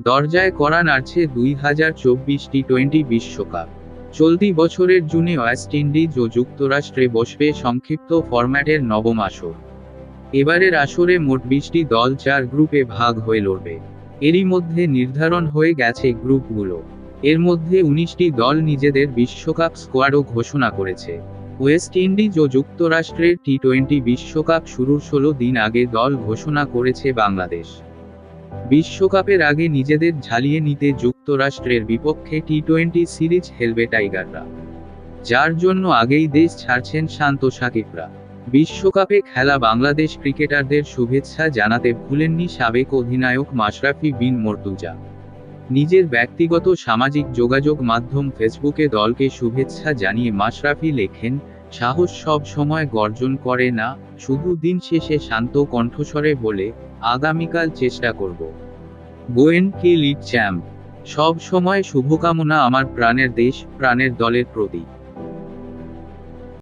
দরজায় করা নাড়ছে দুই হাজার চব্বিশ টি টোয়েন্টি বিশ্বকাপ। চলতি বছরের জুনে ওয়েস্ট ইন্ডিজ ও যুক্তরাষ্ট্রে বসবে সংক্ষিপ্ত ফরম্যাটের নবম আসর। এবারের আসরে মোট বিশটি দল চার গ্রুপে ভাগ হয়ে লড়বে। এরই মধ্যে নির্ধারণ হয়ে গেছে গ্রুপগুলো। এর মধ্যে উনিশটি দল নিজেদের বিশ্বকাপ স্কোয়াডও ঘোষণা করেছে। ওয়েস্ট ইন্ডিজ ও যুক্তরাষ্ট্রের টি টোয়েন্টি বিশ্বকাপ শুরুর ষোলো দিন আগে দল ঘোষণা করেছে বাংলাদেশ। বিশ্বকাপের আগে নিজেদের ঝালিয়ে নিতে যুক্তরাষ্ট্রের বিপক্ষে টি টোয়েন্টি সিরিজ খেলবে টাইগাররা। যার জন্য আগেই দেশ ছাড়ছেন শান্ত সাকিবরা। বিশ্বকাপে খেলা বাংলাদেশ ক্রিকেটারদের শুভেচ্ছা জানাতে ভুলেননি সাবেক অধিনায়ক মাশরাফি বিন মর্তুজা। নিজের ব্যক্তিগত সামাজিক যোগাযোগ মাধ্যম ফেসবুকে দলকে শুভেচ্ছা জানিয়ে মাশরাফি লেখেন সাহস সব সময় গর্জন করে না, শুধু দিন শেষে শান্ত কণ্ঠস্বরে বলে, আগামীকাল চেষ্টা করব। গোয়েন কে লিড চ্যাম্প, সব সময় শুভকামনা আমার প্রাণের দেশ, প্রাণের দলের প্রতি